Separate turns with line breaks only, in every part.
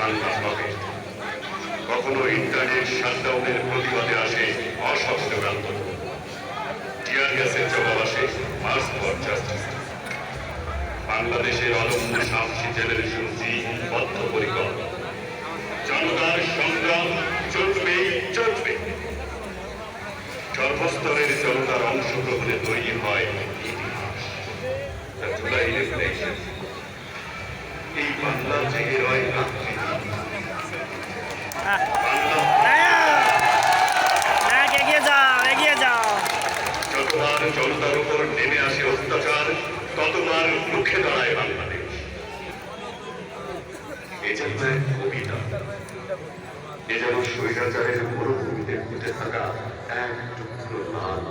বাংলা হবে। কখনো ইন্টারনেট শাটডাউনের প্রতিবাদে আসে অসহযোগ আন্দোলন টিয়ার জবাব আসে মার্চ ফর জাস্টিস বাংলাদেশের অদম্য সাহসী জেনারেশন জি বদ্ধপরিকর। জনতার সংগ্রাম চলবে চলবে। সর্বস্তরের জনতার অংশগ্রহণে এ যেন এক কবিতা এ যেন স্বৈরাচারের মরুভূমিতে ফুটে থাকা এক টুকরো লাল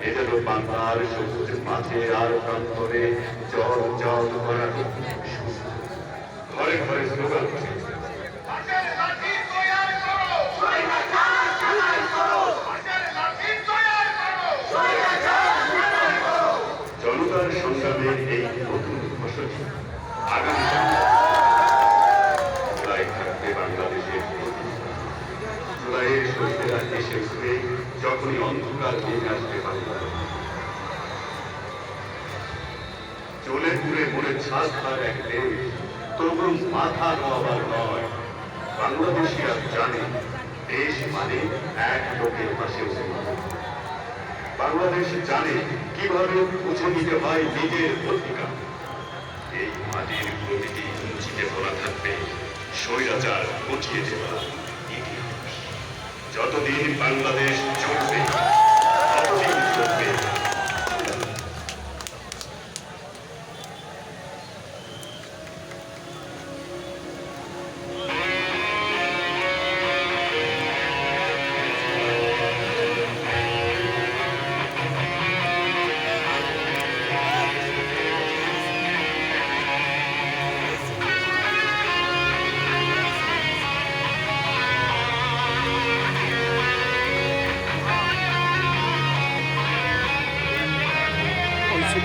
এ যেন বাংলার সবুজ মাঝে আর প্রান্তরে জল জল করা ঘরে ঘরে স্লোগান তবু মাথা নোয়াবার নয়। বাংলাদেশি আর জানে, দেশ মানে এক লোকের পাশে বাংলাদেশ জানে কীভাবে বুঝে নিতে হয় নিজের অধিকার। এই মাটির প্রতিটি উঁচিতে ভরা থাকবে স্বৈরাচার গুছিয়ে দেওয়া। ইতিহাস যতদিন বাংলাদেশ চলবে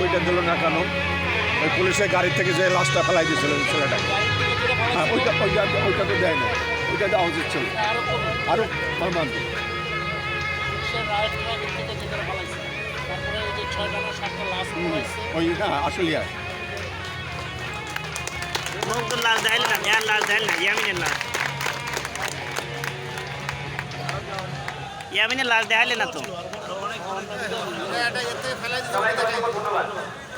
সময়টা দিল না কেন? ওই পুলিশের গাড়ি থেকে যে লাশটা ফেলাই দিয়েছিল ছেলেটাকে হ্যাঁ ওইটা ওইটা ওইটা তো দেয় না। ওইটা দেওয়া উচিত ছিল। আরও
তারপরে ওই না
আসলে আর
দেখালে না তো?
এটা এতে ফেলাই দিতে